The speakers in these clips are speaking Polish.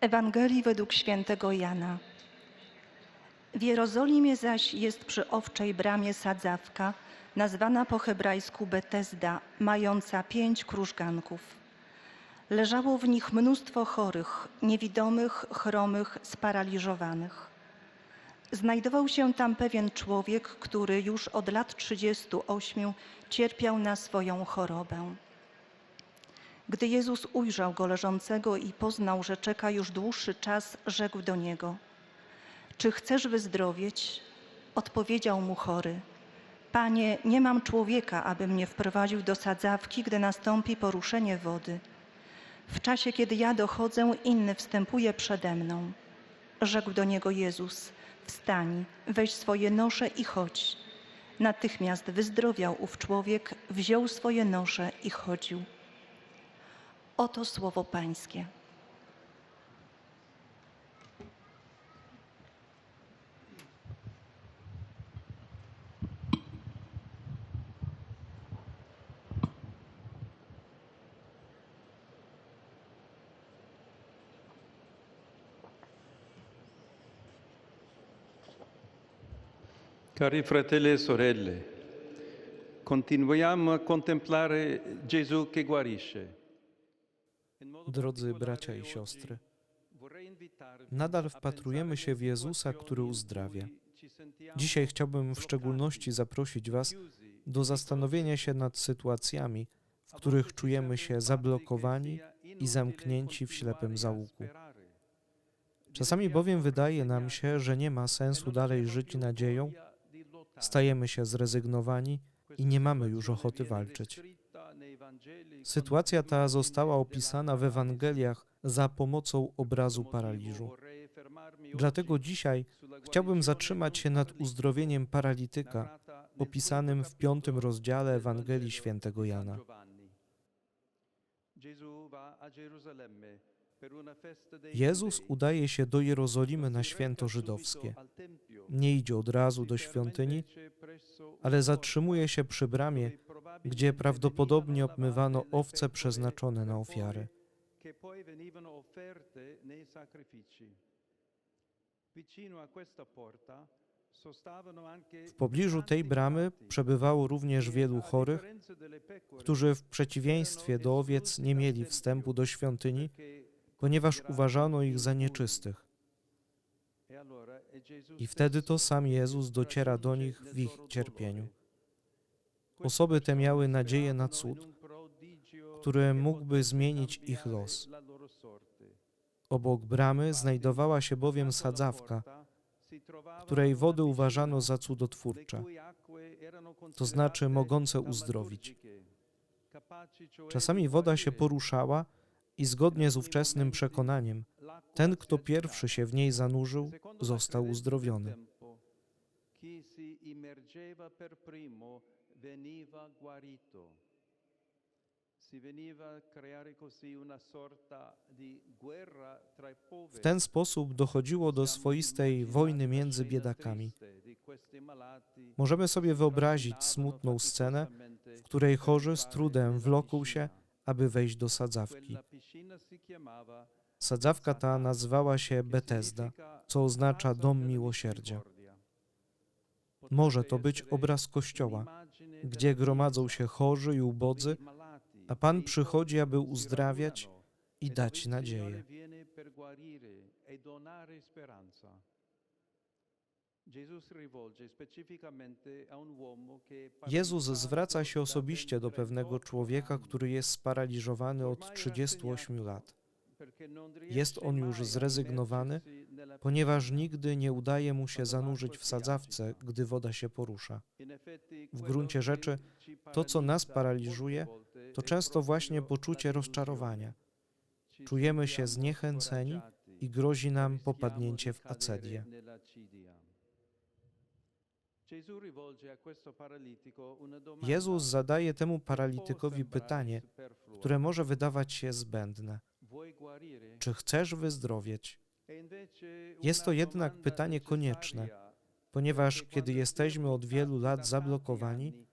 Ewangelii według świętego Jana. W Jerozolimie zaś jest przy owczej bramie sadzawka, nazwana po hebrajsku Betesda, mająca pięć krużganków. Leżało w nich mnóstwo chorych, niewidomych, chromych, sparaliżowanych. Znajdował się tam pewien człowiek, który już od lat 38 cierpiał na swoją chorobę. Gdy Jezus ujrzał go leżącego i poznał, że czeka już dłuższy czas, rzekł do niego: Czy chcesz wyzdrowieć? Odpowiedział mu chory: Panie, nie mam człowieka, aby mnie wprowadził do sadzawki, gdy nastąpi poruszenie wody. W czasie, kiedy ja dochodzę, inny wstępuje przede mną. Rzekł do niego Jezus: Wstań, weź swoje nosze i chodź. Natychmiast wyzdrowiał ów człowiek, wziął swoje nosze i chodził. Oto słowo Pańskie. Cari fratelli e sorelle, continuiamo a contemplare Gesù che guarisce. Drodzy bracia i siostry, nadal wpatrujemy się w Jezusa, który uzdrawia. Dzisiaj chciałbym w szczególności zaprosić Was do zastanowienia się nad sytuacjami, w których czujemy się zablokowani i zamknięci w ślepym zaułku. Czasami bowiem wydaje nam się, że nie ma sensu dalej żyć nadzieją, stajemy się zrezygnowani i nie mamy już ochoty walczyć. Sytuacja ta została opisana w Ewangeliach za pomocą obrazu paraliżu. Dlatego dzisiaj chciałbym zatrzymać się nad uzdrowieniem paralityka, opisanym w piątym rozdziale Ewangelii świętego Jana. Jezus udaje się do Jerozolimy na święto żydowskie. Nie idzie od razu do świątyni, ale zatrzymuje się przy bramie, gdzie prawdopodobnie obmywano owce przeznaczone na ofiary. W pobliżu tej bramy przebywało również wielu chorych, którzy w przeciwieństwie do owiec nie mieli wstępu do świątyni, ponieważ uważano ich za nieczystych. I wtedy to sam Jezus dociera do nich w ich cierpieniu. Osoby te miały nadzieję na cud, który mógłby zmienić ich los. Obok bramy znajdowała się bowiem sadzawka, której wody uważano za cudotwórcze, to znaczy mogące uzdrowić. Czasami woda się poruszała i zgodnie z ówczesnym przekonaniem, ten, kto pierwszy się w niej zanurzył, został uzdrowiony. W ten sposób dochodziło do swoistej wojny między biedakami. Możemy sobie wyobrazić smutną scenę, w której chorzy z trudem wlokł się, aby wejść do sadzawki. Sadzawka ta nazywała się Betesda, co oznacza dom miłosierdzia. Może to być obraz kościoła, gdzie gromadzą się chorzy i ubodzy, a Pan przychodzi, aby uzdrawiać i dać nadzieję. Jezus zwraca się osobiście do pewnego człowieka, który jest sparaliżowany od 38 lat. Jest on już zrezygnowany, ponieważ nigdy nie udaje mu się zanurzyć w sadzawce, gdy woda się porusza. W gruncie rzeczy, to co nas paraliżuje, to często właśnie poczucie rozczarowania. Czujemy się zniechęceni i grozi nam popadnięcie w acedię. Jezus zadaje temu paralitykowi pytanie, które może wydawać się zbędne. Czy chcesz wyzdrowieć? Jest to jednak pytanie konieczne, ponieważ kiedy jesteśmy od wielu lat zablokowani,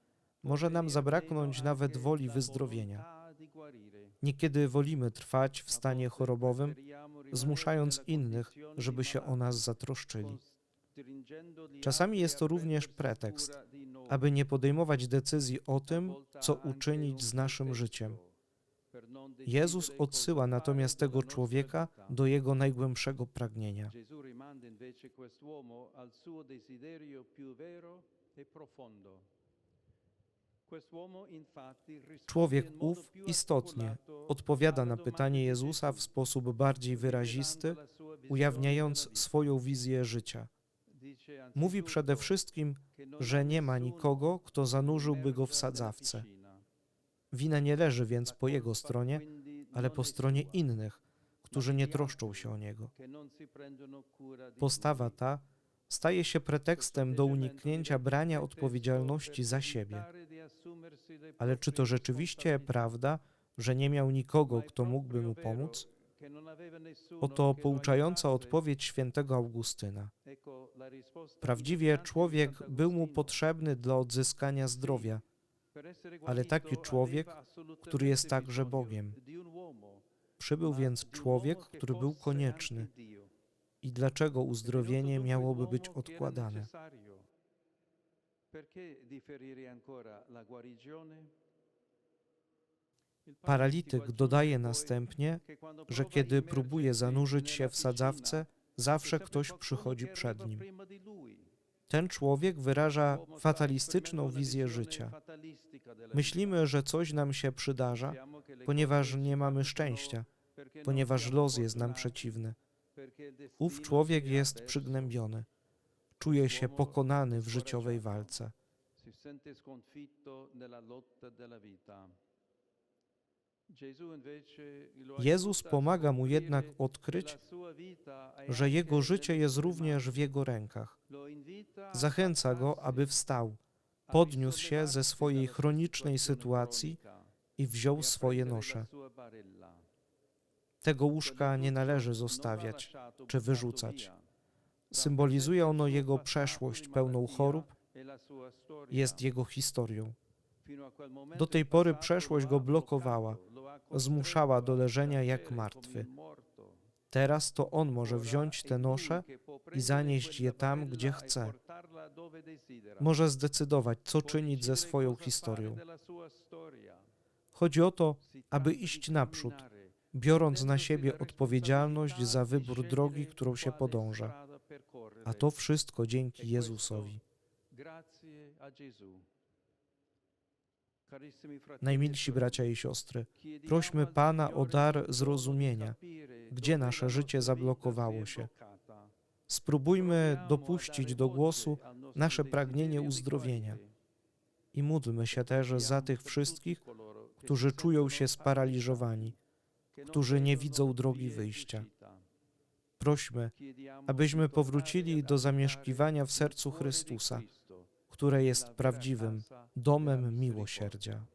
może nam zabraknąć nawet woli wyzdrowienia. Niekiedy wolimy trwać w stanie chorobowym, zmuszając innych, żeby się o nas zatroszczyli. Czasami jest to również pretekst, aby nie podejmować decyzji o tym, co uczynić z naszym życiem. Jezus odsyła natomiast tego człowieka do jego najgłębszego pragnienia. E Człowiek ów istotnie odpowiada na pytanie Jezusa w sposób bardziej wyrazisty, ujawniając swoją wizję życia. Mówi przede wszystkim, że nie ma nikogo, kto zanurzyłby go w sadzawce. Wina nie leży więc po jego stronie, ale po stronie innych, którzy nie troszczą się o niego. Postawa ta staje się pretekstem do uniknięcia brania odpowiedzialności za siebie. Ale czy to rzeczywiście prawda, że nie miał nikogo, kto mógłby mu pomóc? Oto pouczająca odpowiedź świętego Augustyna. Prawdziwie człowiek był mu potrzebny dla odzyskania zdrowia, ale taki człowiek, który jest także Bogiem. Przybył więc człowiek, który był konieczny. I dlaczego uzdrowienie miałoby być odkładane? Paralityk dodaje następnie, że kiedy próbuje zanurzyć się w sadzawce, zawsze ktoś przychodzi przed nim. Ten człowiek wyraża fatalistyczną wizję życia. Myślimy, że coś nam się przydarza, ponieważ nie mamy szczęścia, ponieważ los jest nam przeciwny. Ów człowiek jest przygnębiony, czuje się pokonany w życiowej walce. Jezus pomaga mu jednak odkryć, że jego życie jest również w jego rękach. Zachęca go, aby wstał, podniósł się ze swojej chronicznej sytuacji i wziął swoje nosze. Tego łóżka nie należy zostawiać czy wyrzucać. Symbolizuje ono jego przeszłość pełną chorób, jest jego historią. Do tej pory przeszłość go blokowała, zmuszała do leżenia jak martwy. Teraz to on może wziąć te nosze i zanieść je tam, gdzie chce. Może zdecydować, co czynić ze swoją historią. Chodzi o to, aby iść naprzód, biorąc na siebie odpowiedzialność za wybór drogi, którą się podąża. A to wszystko dzięki Jezusowi. Najmilsi bracia i siostry, prośmy Pana o dar zrozumienia, gdzie nasze życie zablokowało się. Spróbujmy dopuścić do głosu nasze pragnienie uzdrowienia. i módlmy się też za tych wszystkich, którzy czują się sparaliżowani, którzy nie widzą drogi wyjścia. Prośmy, abyśmy powrócili do zamieszkiwania w sercu Chrystusa, które jest prawdziwym domem miłosierdzia.